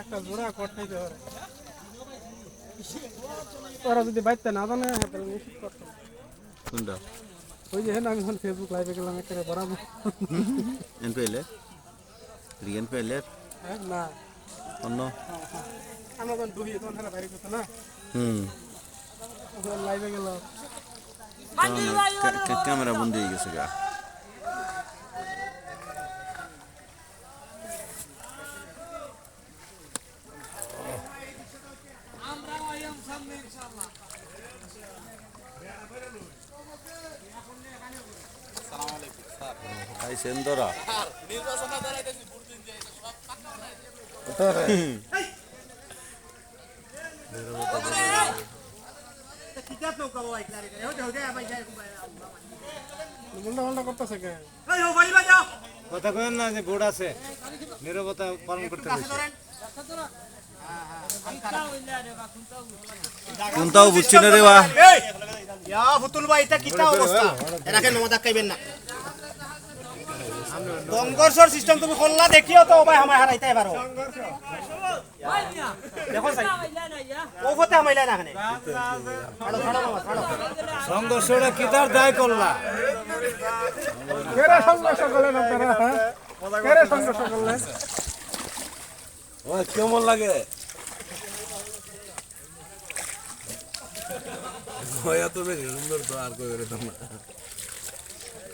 একটা জোড়া কটাইতে পারে। ওরা যদি বাইতে না জানে হ্যাঁ তাহলে নিশ্চিত করতো কোনটা? ওই যে হ্যাঁ আমি এখন ফেসবুক লাইভে গেলাম একটা বরাবর। এনপিএল এর এনপিএল এর হ্যাঁ না। অন্য? আমরা যখন ঢুকি তখন হ্যাঁ বাইরে করতো না। হুম। লাইভে গেলাম। ক্যামেরা বন্ধ হয়ে গেছে গা। করতেছে কথা কেন না যে বোর্ড আছে। নিরবতা পালন করতে কোনটাও বুঝছি না রে বা। ইয়া ফুতুল ভাই এটা কিতা অবস্থা? এনাকে নমদা কাইবেন না। সংঘর্ষর সিস্টেম তুমি খোল্লা দেখিও তো ভাই আমায় হারাইতে এবারও দেখো সাই। ওফতে আমাইলা না এখানে। ছাড়ো ছাড়ো মামা ছাড়ো। সংঘর্ষটা কিতার দায় করলা? কেরে সংঘর্ষ করলেন আপনারা হ্যাঁ? সংঘর্ষ করলেন? কেমন লাগে?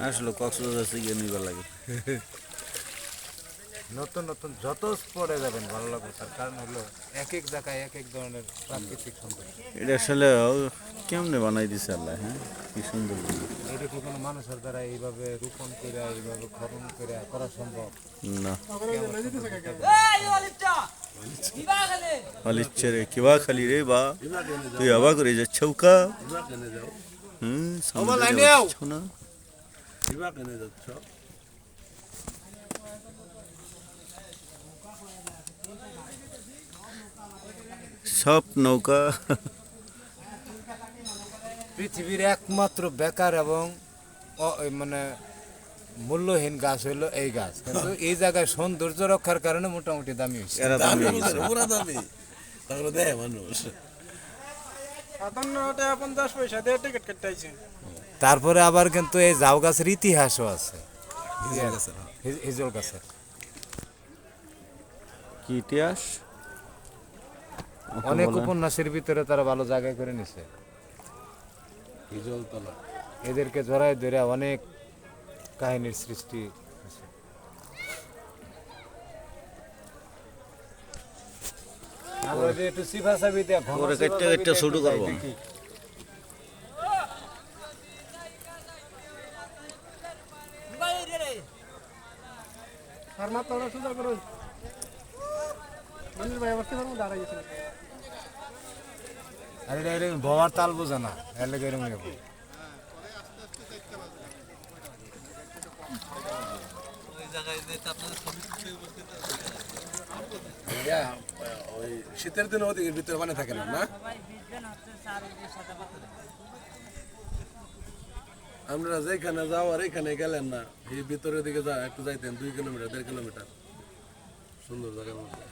আসলে কক্সবাজার থেকে নিবার লাগে। নতুন নতুন যত স্পটে যাবেন ভালো লাগবে তার। কারণ হলো এক এক জায়গায় এক এক ধরনের প্রাকৃতিক সৌন্দর্য এটা আসলে কেমনে বানাই দিছে আল্লাহ হ্যাঁ? কি সুন্দর এটা কি কোনো মানুষের দ্বারা এইভাবে রোপণ করে এইভাবে খনন করে করা সম্ভব? না। সব নৌকা পৃথিবীর একমাত্র বেকার এবং অ- মানে মূল্যহীন গাছ হলো এই গাছ কিন্তু এই জায়গায় সৌন্দর্য রক্ষার কারণে মোটামুটি দামি হয়েছে সাতান্ন টাকা পঞ্চাশ পয়সা দিয়ে টিকিট কেটে আইছে তারপরে আবার কিন্তু এই জাউ গাছের ইতিহাসও আছে। হিজল গাছের কি ইতিহাস? অনেক উপন্যাসের ভিতরে তারা ভালো জায়গায় করে নিছে। এদেরকে জড়াই ধরে অনেক কাহিনীর সৃষ্টি হয়েছে। আমরা যে একটু সিফা শুরু করব। সুন্দর মনির ভাই দাঁড়াই গেছিল আর ভবার তাল বোঝা না এর লেগে এরকম এরকম। ওই শীতের দিনে ওদিকে ভিতরে পানি থাকে না না? আমরা যেখানে যাওয়ার এখানে গেলেন না, এই ভিতরের দিকে যা, একটু যাইতেন, দুই কিলোমিটার, দেড় কিলোমিটার। সুন্দর জায়গার মধ্যে